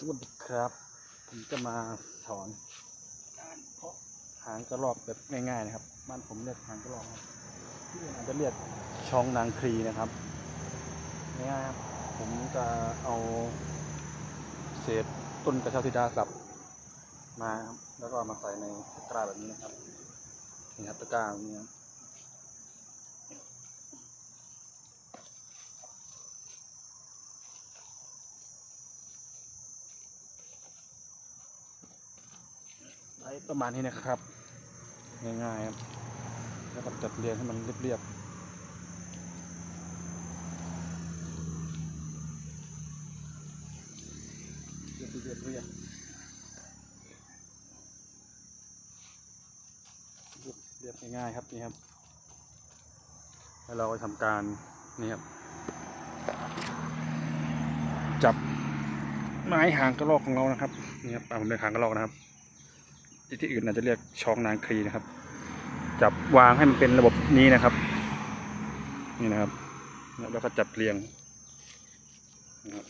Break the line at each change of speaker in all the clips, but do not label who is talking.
สวัสดีครับ ผมจะมาสอนการเพาะหางกระรอกแบบง่ายๆนะครับบ้านผมเรียกหางกระรอกครับที่อื่นอาจจะเรียกช่องนางครีนะครับง่ายครับผมจะเอาเศษต้นกระเช้าธิดาสับมาครับแล้วก็มาใส่ในตะกร้าแบบนี้นะครับนี่ครับตะกร้าแบบนี้ ไว้ประมาณนี้นะครับ ง่ายๆครับแล้วก็จัดเรียงให้มันเรียบๆเรียบเรียบเรียบเรียบเรียบง่ายๆครับนี่ครับ แล้วเราก็ทำการนี่ครับ จับไม้หางกระรอกของเรานะครับนี่ครับอ่าผมเรียกหางกระรอกนะครับ ที่ที่อื่นอาจจะเรียกช้องนางครีนะครับ จับวางให้มันเป็นระบบนี้นะครับ นี่นะครับ แล้วก็จับเรียงนะครับ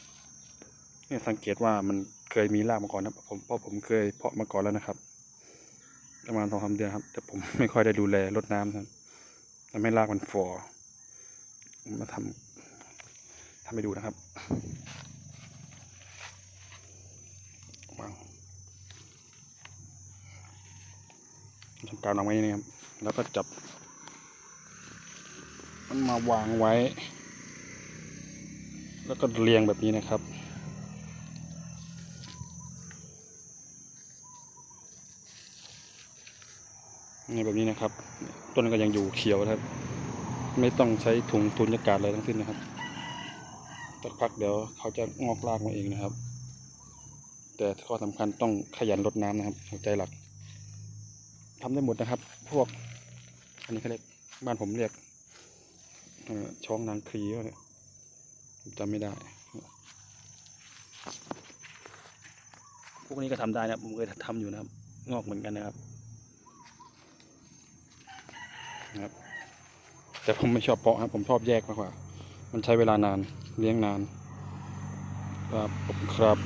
นี่สังเกตว่ามันเคยมีรากมาก่อนนะผมเพราะผมเคยเพาะมาก่อนแล้วนะครับ ประมาณสองสามเดือนครับ แต่ผมไม่ค่อยได้ดูแลรดน้ำนะครับทำให้รากมันฝ่อมมาทำทำให้ดูนะครับวาง ทำการวางไว้นี่ครับ แล้วก็จับ มันมาวางไว้ แล้วก็เรียงแบบนี้นะครับนี่แบบนี้นะครับ ต้นก็ยังอยู่เขียวนะครับ ไม่ต้องใช้ถุงทุนยากาศอะไรทั้งสิ้นนะครับสักพักเดี๋ยวเขาจะงอกรากมาเองนะครับ แต่ข้อสำคัญต้องขยันรดน้ำนะครับหัวใจหลัก ทำได้หมดนะครับ พวก อันนี้เขาเรียกบ้านผมเรียกอช่องนางครีวะเนี่ยจำไม่ได้ พวกนี้ก็ทำได้นะผมเคยทำอยู่นะครับ งอกเหมือนกันนะครับนะครับ แต่ผมไม่ชอบเพาะครับ ผมชอบแยกมากกว่า มันใช้เวลานานเลี้ยงนาน ครับขอบคุณครับ